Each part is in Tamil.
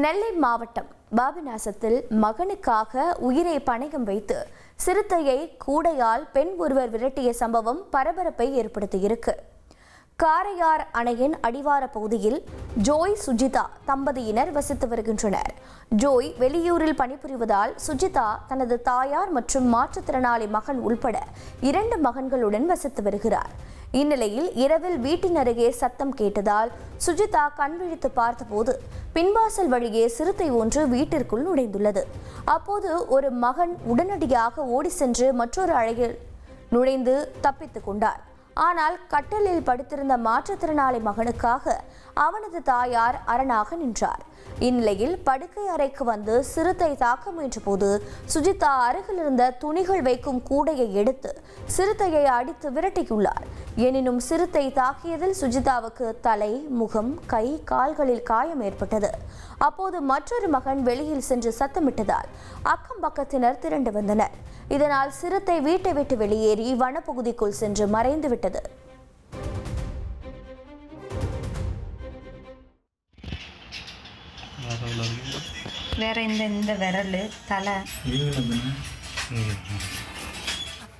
நெல்லை மாவட்டம் பாபநாசத்தில் மகனுக்காக உயிரை பணயம் வைத்து சிறுத்தையை கூடையால் பெண் ஒருவர் விரட்டிய சம்பவம் பரபரப்பை ஏற்படுத்தியிருக்கு. காரையார் அணையின் அடிவார பகுதியில் ஜோய் சுஜிதா தம்பதியினர் வசித்து வருகின்றனர். ஜோய் வெளியூரில் பணிபுரிவதால் சுஜிதா தனது தாயார் மற்றும் மாற்றுத்திறனாளி மகன் உள்பட இரண்டு மகன்களுடன் வசித்து வருகிறார். இந்நிலையில் இரவில் வீட்டின் அருகே சத்தம் கேட்டதால் சுஜிதா கண் விழித்து பார்த்தபோது பின்வாசல் வழியே சிறுத்தை ஒன்று வீட்டிற்குள் நுழைந்துள்ளது. அப்போது ஒரு மகன் உடனடியாக ஓடி சென்று மற்றொரு அழகில் நுழைந்து தப்பித்துக் கொண்டார். ஆனால் கட்டலில் படுத்திருந்த மாற்றுத்திறனாளி மகனுக்காக அவனது தாயார் அரணாக நின்றார். இந்நிலையில் படுக்கை அறைக்கு வந்து சிறுத்தை தாக்க முயன்றபோது சுஜிதா அருகில் இருந்த துணிகள் வைக்கும் கூடையை எடுத்து சிறுத்தையை அடித்து விரட்டியுள்ளார். எனினும் சிறுத்தை தாக்கியதில் சுஜிதாவுக்கு தலை முகம் கை கால்களில் காயம் ஏற்பட்டது. அப்போது மற்றொரு மகன் வெளியில் சென்று சத்தமிட்டதால் அக்கம் பக்கத்தினர் திரண்டு வந்தனர். இதனால் சிறுத்தை வீட்டை விட்டு வெளியேறி வனப்பகுதிக்குள் சென்று மறைந்துவிட்டது விட்டது வேற இந்த இந்த விரல் தலை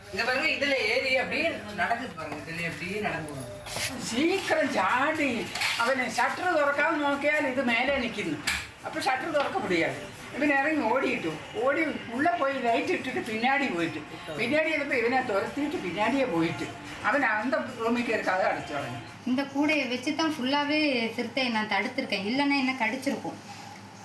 இங்க பாருங்க இதுல ஏறி அப்படியே நடக்குது பாருங்க இதுல அப்படியே நடந்து സീക്കിരം ചാടി അവന് ഷട്ടർ തുറക്കാൻ നോക്കിയാൽ ഇത് മേലെ നിൽക്കുന്നു അപ്പോൾ ഷട്ടർ തുറക്ക முடியாது ഇവൻ ഇറങ്ങി ഓടിയിട്ടു ഓടി ഉള്ളിൽ പോയി ലൈറ്റ് ഇട്ടിട്ട് പിന്നാടി പോയിട്ട് പിന്നാടി ചിലപ്പോൾ ഇവനെ തുരത്തിയിട്ട് പിന്നാടിയെ പോയിട്ട് അവൻ അന്ത റൂമിൽ കയറി കഥ അടച്ചു കളഞ്ഞു இந்த கூடையை வச்சு தான் ஃபுல்லாகவே சிறுத்தையை நான் தடுத்திருக்கேன் இல்லைன்னா என்ன கடிச்சிருக்கும்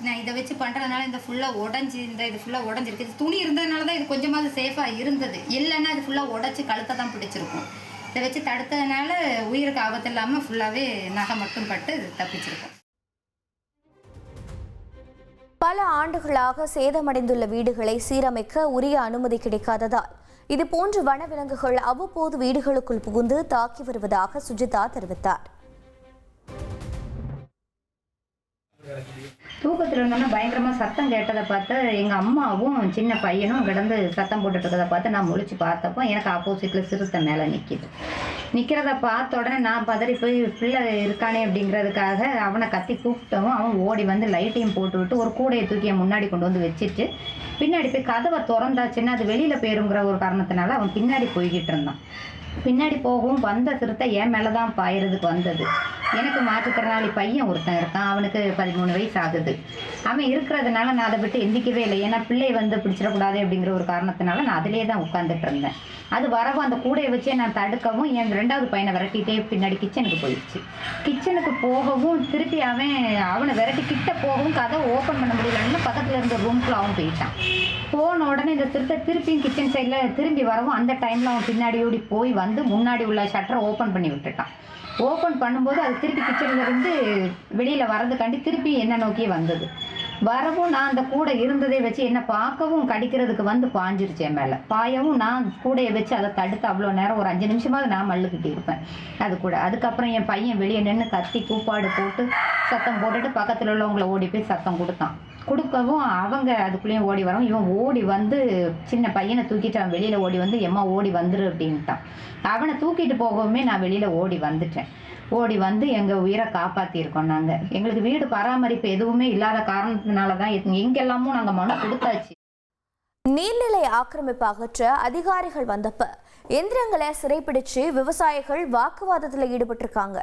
நான் இதை வச்சு பண்ணுறதுனால இந்த ஃபுல்லாக உடஞ்சி இந்த இது ஃபுல்லாக உடஞ்சிருக்கு இது துணி இருந்ததுனால தான் இது கொஞ்சமாவது சேஃபாக இருந்தது இல்லைன்னா இது ஃபுல்லாக உடச்சி கழுத்தை தான் பிடிச்சிருக்கும் இதை வச்சு தடுத்ததுனால உயிருக்கு ஆபத்து இல்லாமல் ஃபுல்லாகவே நகை மட்டும் பட்டு தப்பிச்சிருக்கோம் பல ஆண்டுகளாக சேதமடைந்துள்ள வீடுகளை சீரமைக்க உரிய அனுமதி கிடைக்காததால். இதுபோன்று வனவிலங்குகள் அவ்வப்போது வீடுகளுக்குள் புகுந்து தாக்கி வருவதாக சுஜிதா தெரிவித்தார். தூக்கத்தில் இருந்தோன்னா பயங்கரமாக சத்தம் கேட்டதை பார்த்து எங்கள் அம்மாவும் சின்ன பையனும் கிடந்து சத்தம் போட்டுட்டு பார்த்து நான் முழிச்சு பார்த்தப்போ எனக்கு ஆப்போசிட்டில் சிறுத்தை மேலே நிற்கிது நிற்கிறத பார்த்த உடனே நான் பதறி போய் பிள்ளை இருக்கானே அப்படிங்கிறதுக்காக அவனை கத்தி கூப்பிட்டவும் அவன் ஓடி வந்து லைட்டையும் போட்டு விட்டு ஒரு கூடையை தூக்கி முன்னாடி கொண்டு வந்து வச்சுட்டு பின்னாடி போய் கதவை திறந்தாச்சுன்னா அது வெளியில் போயிருங்கிற ஒரு காரணத்தினால அவன் பின்னாடி போய்கிட்டு இருந்தான். பின்னாடி போகவும் வந்த சிறுத்தை என் மேலே தான் பாயறதுக்கு வந்தது. எனக்கு மாற்றுத்திறனாளி பையன் ஒருத்தன் இருக்கான். அவனுக்கு பதிமூணு வயசு ஆகுது. அவன் இருக்கிறதுனால நான் அதை விட்டு எந்திக்கவே இல்லை. ஏன்னா பிள்ளை வந்து பிடிச்சிடக்கூடாது அப்படிங்கிற ஒரு காரணத்தினால நான் அதிலே தான் உட்காந்துட்டு இருந்தேன். அது வரவும் அந்த கூடையை வச்சே நான் தடுக்கவும் என் ரெண்டாவது பையனை விரட்டிகிட்டே பின்னாடி கிச்சனுக்கு போயிடுச்சு. கிச்சனுக்கு போகவும் திருப்பி அவன் அவனை விரட்டி கிட்ட போகவும் கதை ஓப்பன் பண்ண முடியலன்னு பக்கத்தில் இருந்த ரூம்குள்ள அவன் போயிட்டான். போன உடனே இந்த சிறுத்தை திருப்பியும் கிச்சன் சைடில் திரும்பி வரவும் அந்த டைமில் அவன் பின்னாடி ஓடி போய் வந்து முன்னாடி உள்ள ஷட்டரை ஓப்பன் பண்ணி விட்டுட்டான். ஓப்பன் பண்ணும்போது அது திருப்பி கிச்சன்லேருந்து வெளியில் வரதுக்காண்டி திருப்பி என்ன நோக்கியே வந்தது. வரவும் நான் அந்த கூடை இருந்ததை வச்சு என்ன பார்க்கவும் கடிக்கிறதுக்கு வந்து பாஞ்சிருச்சு என் மேலே. பாயவும் நான் கூடையை வச்சு அதை தடுத்து அவ்வளோ நேரம் ஒரு அஞ்சு நிமிஷமாவது நான் மல்லுக்கிட்டு இருப்பேன். அது கூட. அதுக்கப்புறம் என் பையன் வெளியே நின்று கத்தி கூப்பாடு போட்டு சத்தம் போட்டுட்டு பக்கத்தில் உள்ளவங்களை ஓடி போய் சத்தம் கொடுத்தான். கொடுக்கவும் அவங்க அதுக்குள்ளேயும் ஓடி வரோம். இவன் ஓடி வந்து சின்ன பையனை தூக்கிட்டு அவன் வெளியில் ஓடி வந்து எம்மா ஓடி வந்துரு அப்படின்ட்டான். அவனை தூக்கிட்டு போகவுமே நான் வெளியில் ஓடி வந்துட்டேன். ஓடி வந்து எங்கள் உயிரை காப்பாற்றியிருக்கோம் நாங்கள் எங்களுக்கு வீடு பராமரிப்பு எதுவுமே இல்லாத காரணத்தினால தான் எங்கெல்லாமும் நாங்கள் மனு கொடுத்தாச்சு. நீர்நிலை ஆக்கிரமிப்பு அகற்ற அதிகாரிகள் வந்தப்ப எந்திரங்களை சிறைப்பிடிச்சு விவசாயிகள் வாக்குவாதத்தில் ஈடுபட்டிருக்காங்க.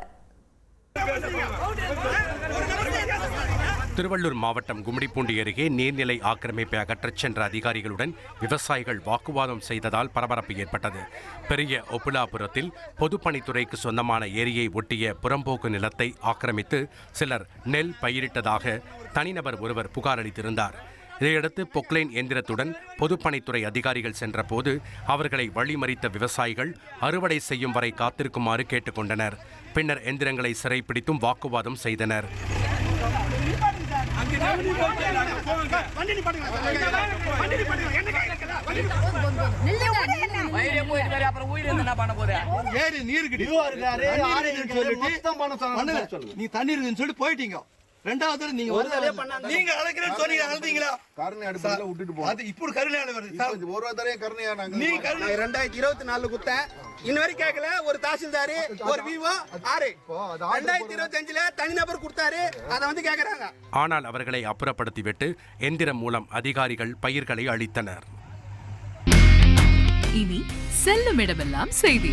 திருவள்ளூர் மாவட்டம் கும்மிடிப்பூண்டி அருகே நீர்நிலை ஆக்கிரமிப்பை அகற்றச் சென்ற அதிகாரிகளுடன் விவசாயிகள் வாக்குவாதம் செய்ததால் பரபரப்பு ஏற்பட்டது. பெரிய ஒப்புலாபுரத்தில் பொதுப்பணித்துறைக்கு சொந்தமான ஏரியை ஒட்டிய புறம்போக்கு நிலத்தை ஆக்கிரமித்து சிலர் நெல் பயிரிட்டதாக தனிநபர் ஒருவர் புகார் அளித்திருந்தார். இதையடுத்து பொக்லைன் எந்திரத்துடன் பொதுப்பணித்துறை அதிகாரிகள் சென்றபோது அவர்களை வழிமறித்த விவசாயிகள் அறுவடை செய்யும் வரை காத்திருக்குமாறு கேட்டுக்கொண்டனர். பின்னர் எந்திரங்களை சிறைப்பிடித்தும் வாக்குவாதம் செய்தனர். நீர் சொன்னாங்க. நீ தண்ணி இருக்குன்னு சொல்லிட்டு போயிட்டீங்க. ரெண்டாவது தடவை நீங்க ஒரு தடவை வந்து- பண்ணாங்க. நீங்க அழைக்கிறேன்னு சொன்னீங்க அழுதீங்களா? கருணை அடிப்படையில் விட்டுட்டு போவோம் அது இப்போ கருணையான வருது ஒரு தரையும் கருணையா நாங்க நீங்க கருணை நான் ரெண்டாயிரத்தி இருபத்தி நாலுல குத்தேன். இன்ன வரைக்கும் கேட்கல ஒரு தாசில்தாரு ஒரு விவோ ஆறு. ரெண்டாயிரத்தி இருபத்தி அஞ்சுல தனிநபர் கொடுத்தாரு. அதை வந்து கேக்குறாங்க. ஆனால் அவர்களை அப்புறப்படுத்திவிட்டு எந்திரம் மூலம் அதிகாரிகள் பயிர்களை அளித்தனர். இனி செல்லும் இடமெல்லாம் செய்தி.